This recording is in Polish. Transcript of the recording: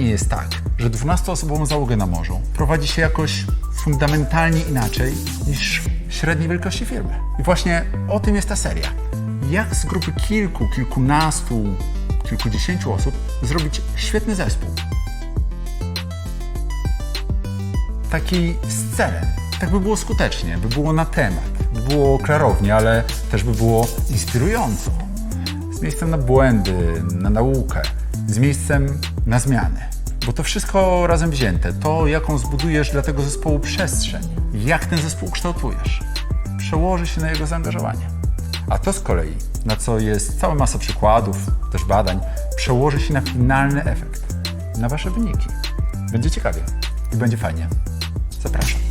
nie jest tak, że 12-osobową załogę na morzu prowadzi się jakoś fundamentalnie inaczej niż średniej wielkości firmy. I właśnie o tym jest ta seria. Jak z grupy kilku, kilkunastu, kilkudziesięciu osób zrobić świetny zespół. Taki z celem. Tak by było skutecznie, by było na temat, by było klarownie, ale też by było inspirująco. Z miejscem na błędy, na naukę, z miejscem na zmiany. Bo to wszystko razem wzięte, to jaką zbudujesz dla tego zespołu przestrzeń, jak ten zespół kształtujesz, przełoży się na jego zaangażowanie. A to z kolei, na co jest cała masa przykładów, też badań, przełoży się na finalny efekt, na Wasze wyniki. Będzie ciekawie i będzie fajnie. Zapraszam.